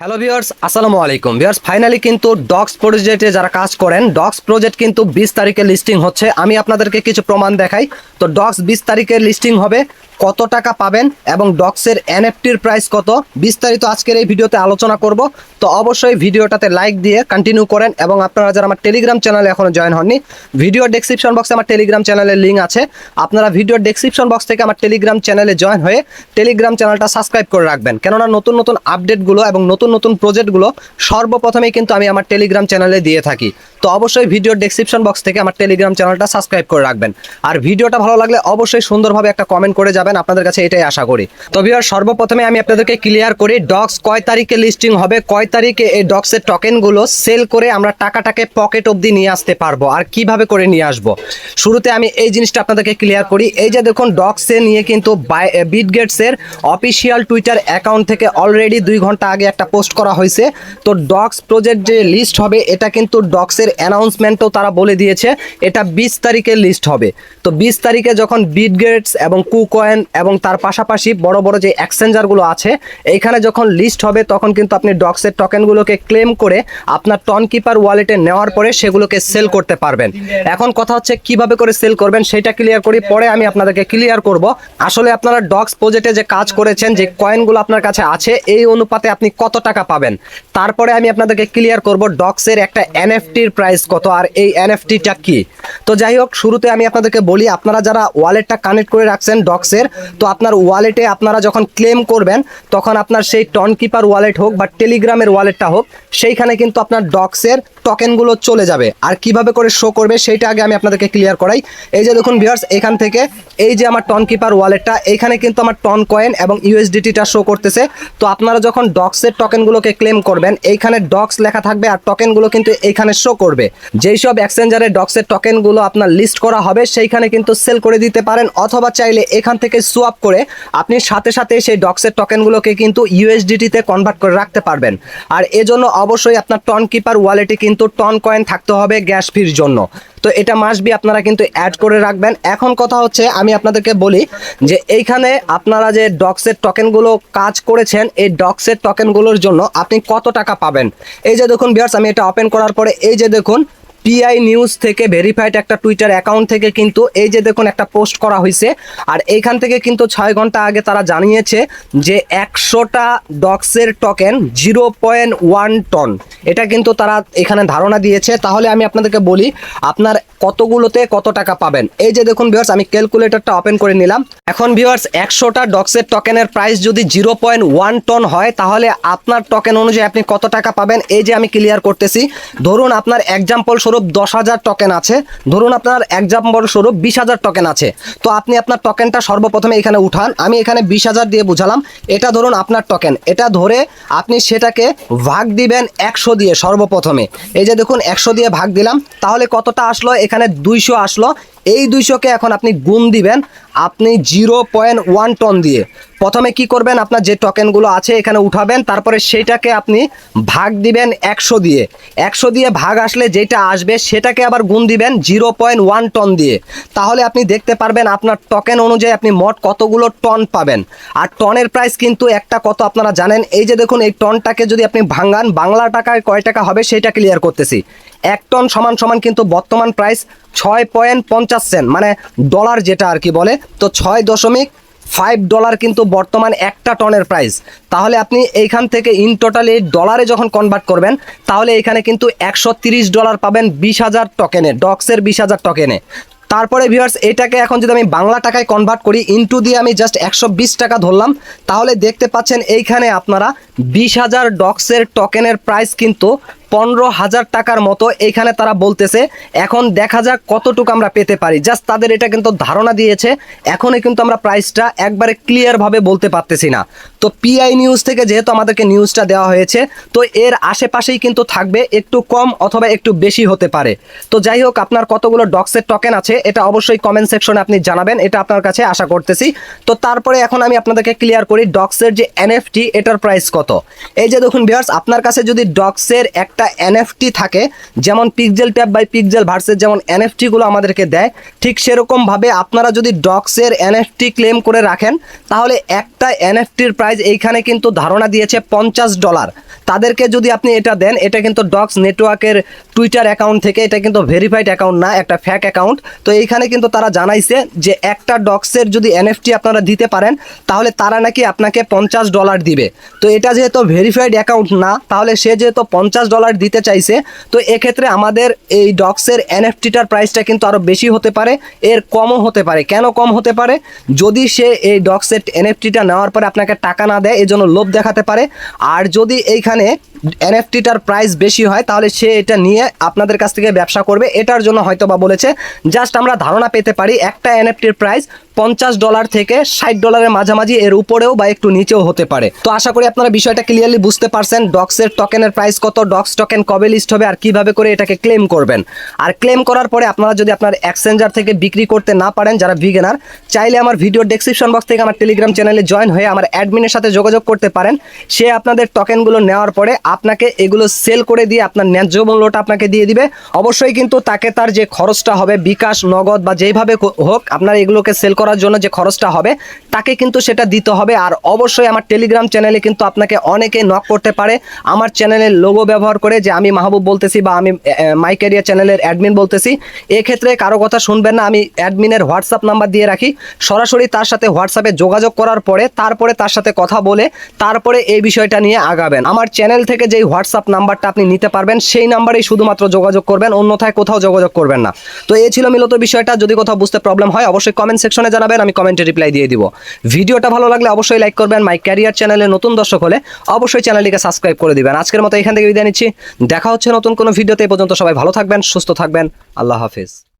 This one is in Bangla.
হ্যালো ভিউয়ার্স আসসালামু আলাইকুম। ভিউয়ার্স ফাইনালি কিন্তু ডক্স প্রজেক্টে যারা কাজ করেন ডক্স প্রজেক্ট কিন্তু বিশ তারিখে লিস্টিং হচ্ছে। আমি আপনাদেরকে কিছু প্রমাণ দেখাই। তো ডক্স বিশ তারিখে লিস্টিং হবে। কত টাকা পাবেন এবং ডক্সের এনএফটির প্রাইস কত? বিস্তারিত আজকের এই ভিডিওতে আলোচনা করব। তো অবশ্যই ভিডিওটাতে লাইক দিয়ে কন্টিনিউ করেন এবং আপনারা যারা আমার টেলিগ্রাম চ্যানেলে এখনও জয়েন হননি ভিডিও ডেসক্রিপশন বক্সে আমার টেলিগ্রাম চ্যানেলের লিঙ্ক আছে। আপনারা ভিডিও ডেসক্রিপশন বক্স থেকে আমার টেলিগ্রাম চ্যানেলে জয়েন হয়ে টেলিগ্রাম চ্যানেলটা সাবস্ক্রাইব করে রাখবেন। কেননা নতুন নতুন আপডেটগুলো এবং নতুন নতুন প্রজেক্টগুলো সর্বপ্রথমেই কিন্তু আমি আমার টেলিগ্রাম চ্যানেলে দিয়ে থাকি। তো অবশ্যই ভিডিও ডেসক্রিপশন বক্স থেকে আমার টেলিগ্রাম চ্যানেলটা সাবস্ক্রাইব করে রাখবেন। আর ভিডিওটা ভালো লাগলে অবশ্যই সুন্দরভাবে একটা কমেন্ট করে যাবেন। আপনাদের কাছে এটাই আশা করি। তো ভিউয়ার সর্বপ্রথমে আমি আপনাদেরকে ক্লিয়ার করি ডক্স কয় তারিখে লিস্টিং হবে, কয় তারিখে এই ডক্সের টোকেনগুলো সেল করে আমরা টাকাটাকে পকেট অবধি নিয়ে আসতে পারব আর কীভাবে করে নিয়ে আসব। শুরুতে আমি এই জিনিসটা আপনাদেরকে ক্লিয়ার করি, এই যে দেখুন ডক্সে নিয়ে কিন্তু বিটগেটসের অফিসিয়াল টুইটার অ্যাকাউন্ট থেকে অলরেডি দুই ঘণ্টা আগে একটা পোস্ট করা হয়েছে। তো ডক্স প্রজেক্ট যে লিস্ট হবে, এটা কিন্তু ডক্সের অ্যানাউন্সমেন্টও তারা বলে দিয়েছে, এটা বিশ তারিখে লিস্ট হবে। তো বিশ তারিখে যখন বিটগেটস এবং কুকয়েন এবং তার পাশাপাশি বড় বড় যে এক্সচেঞ্জারগুলো আছে, এইখানে যখন লিস্ট হবে তখন কিন্তু আপনি ডক্সের টোকেনগুলোকে ক্লেম করে আপনার টন কিপার ওয়ালেটে নেওয়ার পরে সেগুলোকে সেল করতে পারবেন। এখন কথা হচ্ছে কীভাবে করে সেল করবেন সেটা ক্লিয়ার করি, পরে আমি আপনাদেরকে ক্লিয়ার করব। আসলে আপনারা ডক্স প্রজেক্টে যে কাজ করেছেন, যে কয়েনগুলো আপনার কাছে আছে, এই অনুপাতে আপনি কত টাকা পাবেন? তারপরে আমি আপনাদেরকে ক্লিয়ার করব ডক্সের একটা এনএফটির প্রাইস কত, আর এই এনএফটিটা কি? তো যাই হোক, শুরুতে আমি আপনাদেরকে বলি, আপনারা যারা ওয়ালেটটা কানেক্ট করে রাখছেন ডক্সের তো আপনার ওয়ালেটে আপনারা যখন ক্লেম করবেন, তখন আপনার সেই টন কিপার ওয়ালেট হোক বা টেলিগ্রামের ওয়ালেটটা হোক, সেইখানে কিন্তু আপনার ডক্সের টোকেনগুলো চলে যাবে। আর কীভাবে করে শো করবে, সেইটা আগে আমি আপনাদেরকে ক্লিয়ার করাই। এই যে দেখুন ভিউয়ার্স এখান থেকে এই যে আমার টন কিপার ওয়ালেটটা এইখানে কিন্তু আমার টন কয়েন এবং ইউএসডিটিটা শো করতেছে। তো আপনারা যখন ডক্সের টোকেনগুলোকে ক্লেম করবেন, এইখানে ডক্স লেখা থাকবে আর টোকেনগুলো কিন্তু এইখানে শো করবে। যেই সব এক্সচেঞ্জারে ডক্সের টোকেনগুলো আপনার লিস্ট করা হবে, সেইখানে কিন্তু সেল করে দিতে পারেন, অথবা চাইলে এখান থেকে সোয়াপ করে আপনি সাথে সাথে সেই ডক্সের টোকেনগুলোকে কিন্তু ইউএসডিটিতে কনভার্ট করে রাখতে পারবেন। আর এজন্য অবশ্যই আপনার টন কিপার ওয়ালেটে কিন্তু টন কয়েন থাকতে হবে গ্যাস ফির জন্য। তো এটা মাসবি আপনারা কিন্তু অ্যাড করে রাখবেন। এখন কথা হচ্ছে, আমি আপনাদেরকে বলি যে এইখানে আপনারা যে ডক্সের টোকেনগুলো কাজ করেছেন, এই ডক্সের টোকেনগুলোর জন্য আপনি কত টাকা পাবেন? এই যে দেখুন বিয়ার্স আমি এটা ওপেন করার পরে এই যে দেখুন পিআই নিউজ থেকে ভেরিফাইড একটা টুইটার অ্যাকাউন্ট থেকে কিন্তু এই যে দেখুন একটা পোস্ট করা হয়েছে আর এইখান থেকে কিন্তু ছয় ঘণ্টা আগে তারা জানিয়েছে যে একশোটা ডক্সের token zero point one ton এটা কিন্তু তারা এখানে ধারণা দিয়েছে। তাহলে আমি আপনাদেরকে বলি, আপনার কতগুলোতে কত টাকা পাবেন? এই যে দেখুন ভিউয়ার্স আমি ক্যালকুলেটরটা ওপেন করে নিলাম। এখন ভিউয়ার্স একশোটা ডক্সের টোকেনের প্রাইস যদি জিরো পয়েন্ট ওয়ান টন হয়, তাহলে আপনার টোকেন অনুযায়ী আপনি কত টাকা পাবেন? এই যে আমি ক্লিয়ার করতেছি। ধরুন আপনার এক্সাম্পল স্বরূপ দশ হাজার টকেন আছে। ধরুন আপনার এক্সাম্পল স্বরূপ বিশ হাজার টকেন আছে। তো আপনি আপনার টকেনটা সর্বপ্রথমে এখানে উঠান। আমি এখানে বিশ হাজার দিয়ে বুঝালাম, এটা ধরুন আপনার টকেন এটা ধরে আপনি সেটাকে ভাগ দিবেন একশো দিয়ে সর্বপ্রথমে। এই যে দেখুন, একশো দিয়ে ভাগ দিলাম, তাহলে কতটা আসলো? এখানে দুইশো আসলো। এই দুইশোকে এখন আপনি গুণ দিবেন, আপনি জিরো পয়েন্ট ওয়ান টন দিয়ে। প্রথমে কি করবেন, আপনার যে টোকেনগুলো আছে এখানে উঠাবেন, তারপরে সেইটাকে আপনি ভাগ দিবেন একশো দিয়ে। একশো দিয়ে ভাগ আসলে যেটা আসবে সেটাকে আবার গুণ দিবেন জিরো পয়েন্ট ওয়ান টন দিয়ে। তাহলে আপনি দেখতে পারবেন আপনার টোকেন অনুযায়ী আপনি মোট কতগুলো টন পাবেন। আর টনের প্রাইস কিন্তু একটা কত আপনারা জানেন, এই যে দেখুন, এই টনটাকে যদি আপনি ভাঙান, বাংলা টাকায় কয় টাকা হবে সেটা ক্লিয়ার করতেছি। এক টন সমান সমান কিন্তু বর্তমান প্রাইস ছয় পয়েন্ট পঞ্চাশ সেন্ট মানে ডলার যেটা আর কি বলে, তো ছয় দশমিক ফাইভ ডলার কিন্তু বর্তমান একটা টনের প্রাইস তাহলে আপনি এইখান থেকে ইন টোটাল ডলারে যখন কনভার্ট করবেন, তাহলে এখানে কিন্তু একশো ডলার পাবেন বিশ হাজার টকেনে ডক্সের বিশ হাজার টকেনে তারপরে ভিউয়ার্স এটাকে এখন যদি আমি বাংলা টাকায় কনভার্ট করি ইনটু দিয়ে আমি জাস্ট একশো বিশ টাকা ধরলাম, তাহলে দেখতে পাচ্ছেন এইখানে আপনারা বিশ হাজার ডক্সের টোকেনের প্রাইস কিন্তু পনেরো হাজার টাকার মতো এইখানে তারা বলতেছে, এখন দেখা যাক কতটুকু আমরা পেতে পারি। জাস্ট তাদের এটা কিন্তু ধারণা দিয়েছে, এখনই কিন্তু আমরা প্রাইসটা একবারে ক্লিয়ারভাবে বলতে পারতেছি না। তো পিআই নিউজ থেকে যেহেতু আমাদেরকে নিউজটা দেওয়া হয়েছে, তো এর আশেপাশেই কিন্তু থাকবে একটু কম অথবা একটু বেশি হতে পারে। তো যাই হোক, আপনার কতগুলো ডক্সের টোকেন আছে, এটা অবশ্যই কমেন্ট সেকশনে আপনি জানাবেন, এটা আপনার কাছে আশা করতেছি। তো তারপরে এখন আমি আপনাদেরকে ক্লিয়ার করি ডক্সের যে এনএফটি এটার প্রাইস কত। এই যে দেখুন বিয়ার্স আপনার কাছে যদি ডক্সের একটা একটা এনএফটি থাকে, যেমন পিকজেল ট্যাব বাই পিকজেল ভার্সের যেমন এনএফটিগুলো আমাদেরকে দেয়, ঠিক সেরকমভাবে আপনারা যদি ডক্সের এনএফটি ক্লেম করে রাখেন, তাহলে একটা এনএফটির প্রাইস এইখানে কিন্তু ধারণা দিয়েছে পঞ্চাশ ডলার তাদেরকে যদি আপনি এটা দেন, এটা কিন্তু ডক্স নেটওয়ার্কের টুইটার অ্যাকাউন্ট থেকে, এটা কিন্তু ভেরিফাইড অ্যাকাউন্ট না, একটা ফ্যাক অ্যাকাউন্ট তো এইখানে কিন্তু তারা জানাইছে যে একটা ডক্সের যদি এনএফটি আপনারা দিতে পারেন, তাহলে তারা নাকি আপনাকে পঞ্চাশ ডলার দিবে। তো এটা যেহেতু ভেরিফাইড অ্যাকাউন্ট না, তাহলে সে যেহেতু পঞ্চাশ ডলার দিতে চাইছে, তো এক্ষেত্রে আমাদের এই ডক্সের এনএফটিটার প্রাইসটা কিন্তু আরও বেশি হতে পারে, এর কমও হতে পারে। কেন কম হতে পারে? যদি সে এই ডক্সের এনএফটিটা নেওয়ার পরে আপনাকে টাকা না দেয় এই জন্য লোভ দেখাতে পারে। আর যদি এইখানে এনএফটিটার প্রাইস বেশি হয়, তাহলে সে এটা নিয়ে আপনাদের কাছ থেকে ব্যবসা করবে। এটার জন্য হয়তো বা বলেছে, জাস্ট আমরা ধারণা পেতে পারি, একটা এনএফটির প্রাইস পঞ্চাশ ডলার থেকে ষাট ডলারের মাঝামাঝি এর উপরেও বা একটু নিচেও হতে পারে। তো আশা করি আপনারা বিষয়টা ক্লিয়ারলি বুঝতে পারছেন ডক্সের টকেনের প্রাইস কত ডক্স টকেন কবে লিস্ট হবে আর কীভাবে করে এটাকে ক্লেম করবেন। আর ক্লেম করার পরে আপনারা যদি আপনার এক্সচেঞ্জার থেকে বিক্রি করতে না পারেন, যারা বিগেনার চাইলে আমার ভিডিও ডেসক্রিপশন বক্স থেকে আমার টেলিগ্রাম চ্যানেলে জয়েন হয়ে আমার অ্যাডমিনের সাথে যোগাযোগ করতে পারেন। সে আপনাদের টকেনগুলো নেওয়ার পরে আপনাকে এগুলো সেল করে দিয়ে আপনার ন্যায্য মূল্যটা আপনাকে দিয়ে দিবে। অবশ্যই কিন্তু তাকে তার যে খরচটা হবে, বিকাশ, নগদ বা যেইভাবে হোক, আপনার এগুলোকে সেল করার জন্য যে খরচটা হবে, তাকে কিন্তু সেটা দিতে হবে। আর অবশ্যই আমার টেলিগ্রাম চ্যানেলে কিন্তু আপনাকে অনেকে নক করতে পারে। আমার চ্যানেলের লোগো ব্যবহার করে যে আমি মাহবুব বলতেছি বা আমি মাই ক্যারিয়ার চ্যানেলের অ্যাডমিন বলতেছি, এক্ষেত্রে কারও কথা শুনবেন না। আমি অ্যাডমিনের হোয়াটসঅ্যাপ নাম্বার দিয়ে রাখি। সরাসরি তার সাথে হোয়াটসঅ্যাপে যোগাযোগ করার পরে, তারপরে তার সাথে কথা বলে, তারপরে এই বিষয়টা নিয়ে আগাবেন। আমার চ্যানেল থেকে যেই হোয়াটসঅ্যাপ নাম্বারটা আপনি নিতে পারবেন, সেই নাম্বারেই শুধুমাত্র যোগাযোগ করবেন, অন্যথায় কোথাও যোগাযোগ করবেন না। তো এই ছিল মূলত বিষয়টা। যদি কোথাও বুঝতে প্রবলেম হয়, অবশ্যই কমেন্ট সেকশনে জানাবেন, আমি কমেন্টে রিপ্লাই দিয়ে দিব। ভিডিওটা ভালো লাগলে অবশ্যই লাইক করবেন। মাই ক্যারিয়ার চ্যানেলে নতুন দর্শক হলে অবশ্যই চ্যানেলটিকে সাবস্ক্রাইব করে দিবেন। আজকের মতো এখান থেকে বিদায় নিচ্ছি। দেখা হচ্ছে নতুন কোনো ভিডিওতে পর্যন্ত সবাই ভালো থাকবেন, সুস্থ থাকবেন। আল্লাহ হাফিজ।